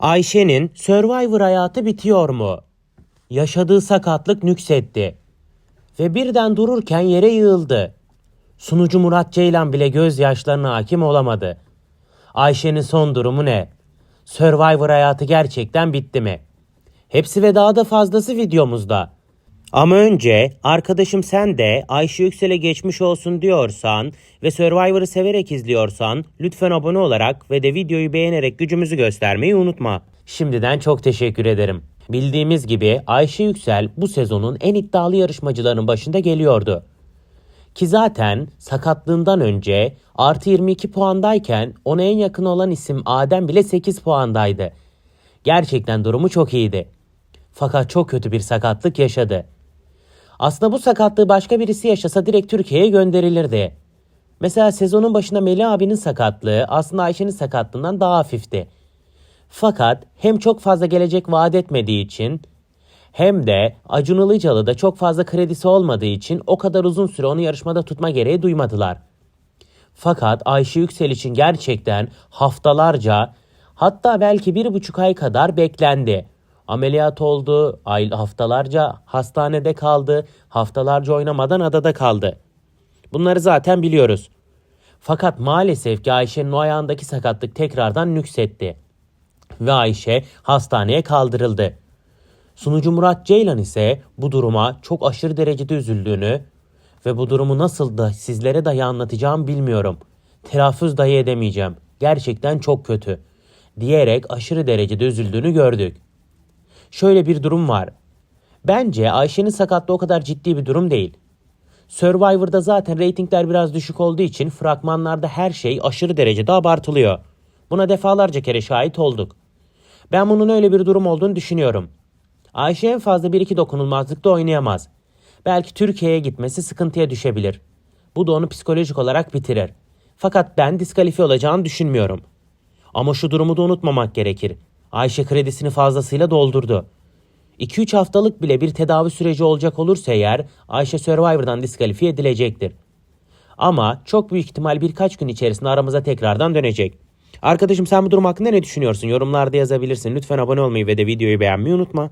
Ayşe'nin Survivor hayatı bitiyor mu? Yaşadığı sakatlık nüksetti. Ve birden dururken yere yığıldı. Sunucu Murat Ceylan bile gözyaşlarına hakim olamadı. Ayşe'nin son durumu ne? Survivor hayatı gerçekten bitti mi? Hepsi ve daha da fazlası videomuzda. Ama önce arkadaşım sen de Ayşe Yüksel'e geçmiş olsun diyorsan ve Survivor'ı severek izliyorsan lütfen abone olarak ve de videoyu beğenerek gücümüzü göstermeyi unutma. Şimdiden çok teşekkür ederim. Bildiğimiz gibi Ayşe Yüksel bu sezonun en iddialı yarışmacılarının başında geliyordu. Ki zaten sakatlığından önce artı 22 puandayken ona en yakın olan isim Adem bile 8 puandaydı. Gerçekten durumu çok iyiydi. Fakat çok kötü bir sakatlık yaşadı. Aslında bu sakatlığı başka birisi yaşasa direkt Türkiye'ye gönderilirdi. Mesela sezonun başında Melih abinin sakatlığı aslında Ayşe'nin sakatlığından daha hafifti. Fakat hem çok fazla gelecek vaat etmediği için hem de Acun Ilıcalı'da çok fazla kredisi olmadığı için o kadar uzun süre onu yarışmada tutma gereği duymadılar. Fakat Ayşe Yüksel için gerçekten haftalarca hatta belki bir buçuk ay kadar beklendi. Ameliyat oldu, ay haftalarca hastanede kaldı, haftalarca oynamadan adada kaldı. Bunları zaten biliyoruz. Fakat maalesef ki Ayşe'nin o ayağındaki sakatlık tekrardan nüksetti. Ve Ayşe hastaneye kaldırıldı. Sunucu Murat Ceylan ise bu duruma çok aşırı derecede üzüldüğünü ve bu durumu nasıl da sizlere dahi anlatacağım bilmiyorum. Telaffuz dahi edemeyeceğim. Gerçekten çok kötü. Diyerek aşırı derecede üzüldüğünü gördük. Şöyle bir durum var. Bence Ayşe'nin sakatlığı o kadar ciddi bir durum değil. Survivor'da zaten reytingler biraz düşük olduğu için fragmanlarda her şey aşırı derecede abartılıyor. Buna defalarca kere şahit olduk. Ben bunun öyle bir durum olduğunu düşünüyorum. Ayşe en fazla bir iki dokunulmazlıkta oynayamaz. Belki Türkiye'ye gitmesi sıkıntıya düşebilir. Bu da onu psikolojik olarak bitirir. Fakat ben diskalifiye olacağını düşünmüyorum. Ama şu durumu da unutmamak gerekir. Ayşe kredisini fazlasıyla doldurdu. 2-3 haftalık bile bir tedavi süreci olacak olursa eğer Ayşe Survivor'dan diskalifiye edilecektir. Ama çok büyük ihtimal birkaç gün içerisinde aramıza tekrardan dönecek. Arkadaşım sen bu durum hakkında ne düşünüyorsun? Yorumlarda yazabilirsin. Lütfen abone olmayı ve de videoyu beğenmeyi unutma.